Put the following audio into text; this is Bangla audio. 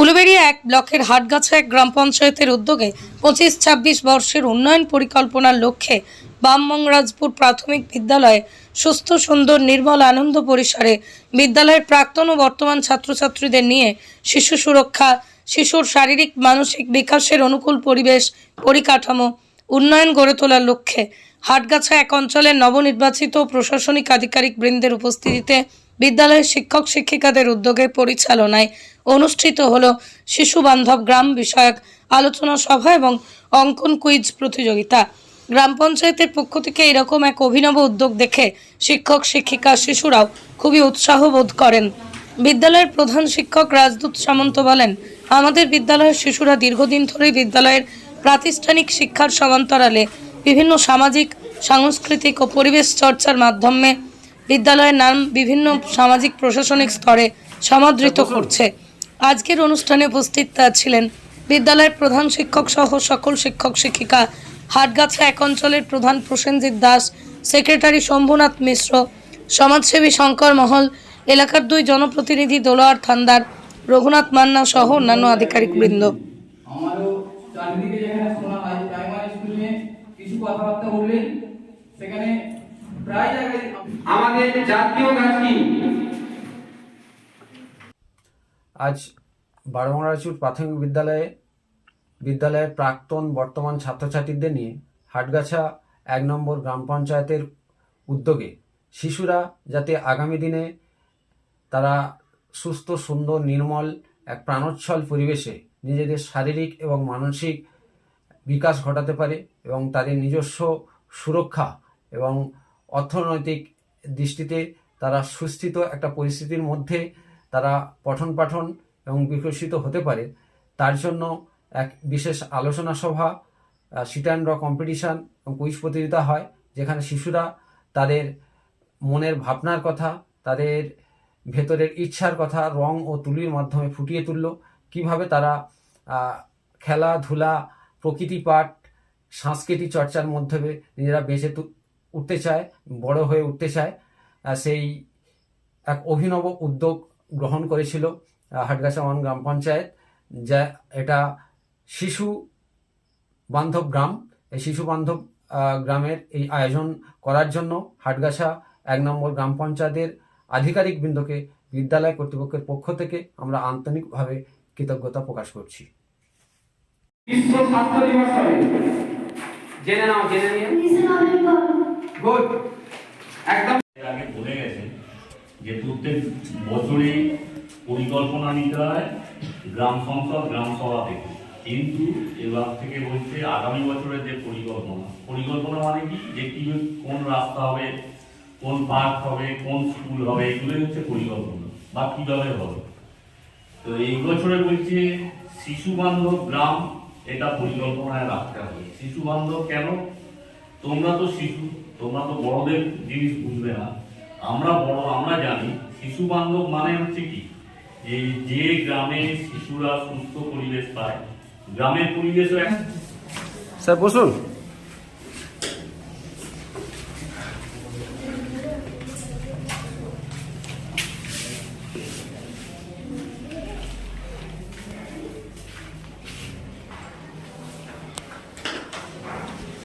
উলুবেড়িয়া এক ব্লকের হাটগাছা এক গ্রাম পঞ্চায়েতের উদ্যোগে পঁচিশ ছাব্বিশ বর্ষের উন্নয়ন পরিকল্পনার লক্ষ্যে বামমংরাজপুর প্রাথমিক বিদ্যালয়ে সুস্থ, সুন্দর, নির্মল, আনন্দ পরিসরে বিদ্যালয়ের প্রাক্তন ও বর্তমান ছাত্রছাত্রীদের নিয়ে শিশু সুরক্ষা, শিশুর শারীরিক, মানসিক বিকাশের অনুকূল পরিবেশ, পরিকাঠামো, উন্নয়ন গড়ে তোলার লক্ষ্যে হাটগাছা এক অঞ্চলের নবনির্বাচিত প্রশাসনিক আধিকারিক বৃন্দের উপস্থিতিতে বিদ্যালয়ের শিক্ষক, শিক্ষিকাদের উদ্যোগে পরিচালনায় অনুষ্ঠিত হল শিশু বান্ধব গ্রাম বিষয়ক আলোচনা সভা এবং অঙ্কন কুইজ প্রতিযোগিতা। গ্রাম পঞ্চায়েতের পক্ষ থেকে এরকম এক অভিনব উদ্যোগ দেখে শিক্ষক শিক্ষিকা শিশুরাও খুবই উৎসাহ বোধ করেন। বিদ্যালয়ের প্রধান শিক্ষক রাজদূত সামন্ত বলেন আমাদের বিদ্যালয়ের শিশুরা দীর্ঘদিন ধরেই বিদ্যালয়ের প্রাতিষ্ঠানিক শিক্ষার সমান্তরালে বিভিন্ন সামাজিক সাংস্কৃতিক ও পরিবেশ চর্চার মাধ্যমে বিদ্যালয়ের নাম বিভিন্ন সামাজিক প্রশাসনিক স্তরে সমাদৃত করছে। আজকের অনুষ্ঠানে উপস্থিত ছিলেন বিদ্যালয়ের প্রধান শিক্ষক সহ সকল শিক্ষক শিক্ষিকা। হাটগাছা এক অঞ্চলের প্রধান প্রসেনজিৎ দাস সেক্রেটারি শম্ভুনাথ মিশ্র সমাজসেবী শঙ্কর মহল এলাকার দুই জনপ্রতিনিধি দোলোয়ার থান্দার রঘুনাথ মান্না সহ অন্যান্য আধিকারিক বৃন্দ আমারও চারিদিকে যেখানে শোনা প্রাইমারি স্কুল নিয়ে কিছু কথাবার্তা বললেন সেখানে প্রায় জায়গায় আমাদের জাতীয় গাছ কি? আজ বারোমরাচুর প্রাথমিক বিদ্যালয়ে, বিদ্যালয়ের প্রাক্তন বর্তমান ছাত্রছাত্রীদের নিয়ে হাটগাছা এক নম্বর গ্রাম পঞ্চায়েতের উদ্যোগে শিশুরা যাতে আগামী দিনে তারা সুস্থ, সুন্দর, নির্মল, এক প্রাণোচ্ছল পরিবেশে নিজেদের শারীরিক এবং মানসিক বিকাশ ঘটাতে পারে এবং তাদের নিজস্ব সুরক্ষা এবং অর্থনৈতিক দৃষ্টিতে তারা সুস্থিত একটা পরিস্থিতির মধ্যে তারা পঠন পাঠন এবং বিকশিত হতে পারে। তার জন্য এক বিশেষ আলোচনা সভা সিট অ্যান্ড র কম্পিটিশান এবং কুইজ প্রতিযোগিতা হয়, যেখানে শিশুরা তাদের মনের ভাবনার কথা, তাদের ভেতরের ইচ্ছার কথা রং ও তুলির মাধ্যমে ফুটিয়ে তুলল। কীভাবে তারা খেলাধুলা, প্রকৃতি পাঠ, সাংস্কৃতিক চর্চার মাধ্যমে নিজেরা বেঁচে উঠতে চায়, বড় হয়ে উঠতে চায় সেই এক অভিনব উদ্যোগ গ্রহণ করেছিল হাটগাছা ওয়ান গ্রাম পঞ্চায়েত যা এটা শিশু বান্ধব গ্রাম। এই শিশু বান্ধব গ্রামের এই আয়োজন করার জন্য হাটগাছা এক নম্বর গ্রাম পঞ্চায়েতের আধিকারিক বৃন্দকে বিদ্যালয় কর্তৃপক্ষের পক্ষ থেকে আমরা আন্তরিকভাবে কৃতজ্ঞতা প্রকাশ করছি। বিশ্ব স্বাস্থ্য দিবস হবে জেনে নাও জেনে নিয়ে। গুড একদম পরিকল্পনা নিতে হয় গ্রাম সংসদ, গ্রাম সভা থেকে। কিন্তু এবার থেকে বলছে আগামী বছরের যে পরিকল্পনা পরিকল্পনা মানে কি? যে কি, কোন রাস্তা হবে, কোন পার্ক হবে, কোন স্কুল হবে, এগুলোই হচ্ছে পরিকল্পনা, বা কীভাবে হবে। তো এই বছরে বলছে শিশু বান্ধব গ্রাম, এটা পরিকল্পনায় রাখতে হবে। শিশু বান্ধব কেন? তোমরা তো শিশু, তোমরা তো বড়দের জিনিস বুঝবে না। আমরা বড়, আমরা জানি, শিশু বান্ধব মানে হচ্ছে কি? যে যে গ্রামে শিশুরা সুস্থ পরিবেশ পায় গ্রামের পরিবেশও স্যার বসুন।